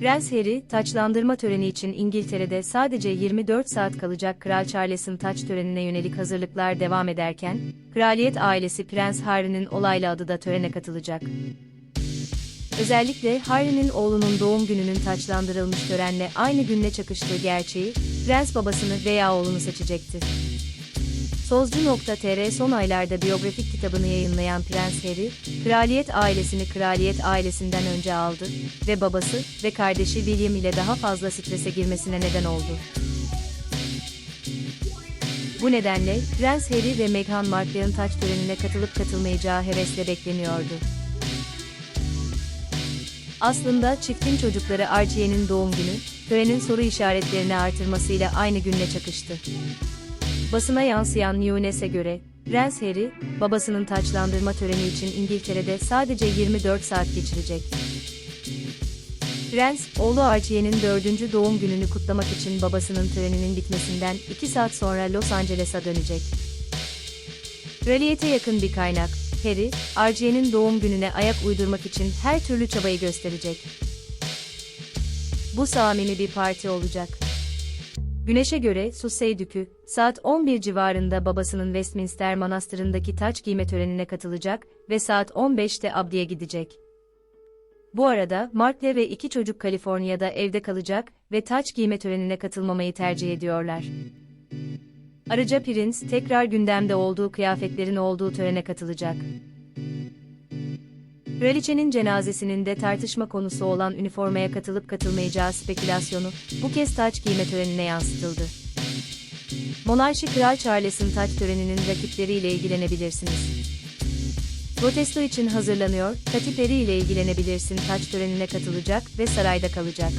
Prens Harry, taçlandırma töreni için İngiltere'de sadece 24 saat kalacak Kral Charles'ın taç törenine yönelik hazırlıklar devam ederken, kraliyet ailesi Prens Harry'nin olaylı adı da törene katılacak. Özellikle Harry'nin oğlunun doğum gününün taçlandırılmış törenle aynı günle çakıştığı gerçeği, prens babasını veya oğlunu seçecekti. Sozcu.tr son aylarda biyografik kitabını yayınlayan Prens Harry, kraliyet ailesini kraliyet ailesinden önce aldı ve babası ve kardeşi William ile daha fazla strese girmesine neden oldu. Bu nedenle, Prens Harry ve Meghan Markle'ın taç törenine katılıp katılmayacağı hevesle bekleniyordu. Aslında çiftin çocukları Archie'nin doğum günü, törenin soru işaretlerini artırmasıyla aynı günle çakıştı. Basına yansıyan Newnes'e göre, Prens Harry, babasının taçlandırma töreni için İngiltere'de sadece 24 saat geçirecek. Prens, oğlu Archie'nin dördüncü doğum gününü kutlamak için babasının töreninin bitmesinden 2 saat sonra Los Angeles'a dönecek. Kraliyete yakın bir kaynak, Harry, Archie'nin doğum gününe ayak uydurmak için her türlü çabayı gösterecek. Bu samimi bir parti olacak. Güneşe göre Sussex Dükü, saat 11 civarında babasının Westminster Manastırı'ndaki taç giyme törenine katılacak ve saat 15'te Abdi'ye gidecek. Bu arada Markle ve iki çocuk Kaliforniya'da evde kalacak ve taç giyme törenine katılmamayı tercih ediyorlar. Ayrıca Prince tekrar gündemde olduğu kıyafetlerin olduğu törene katılacak. Kraliçenin cenazesinin de tartışma konusu olan üniformaya katılıp katılmayacağı spekülasyonu bu kez taç giyme törenine yansıtıldı. Monarşi Kral Charles'ın taç töreninin rakipleriyle ilgilenebilirsiniz. Protesto için hazırlanıyor, katipleriyle ilgilenebilirsin taç törenine katılacak ve sarayda kalacak.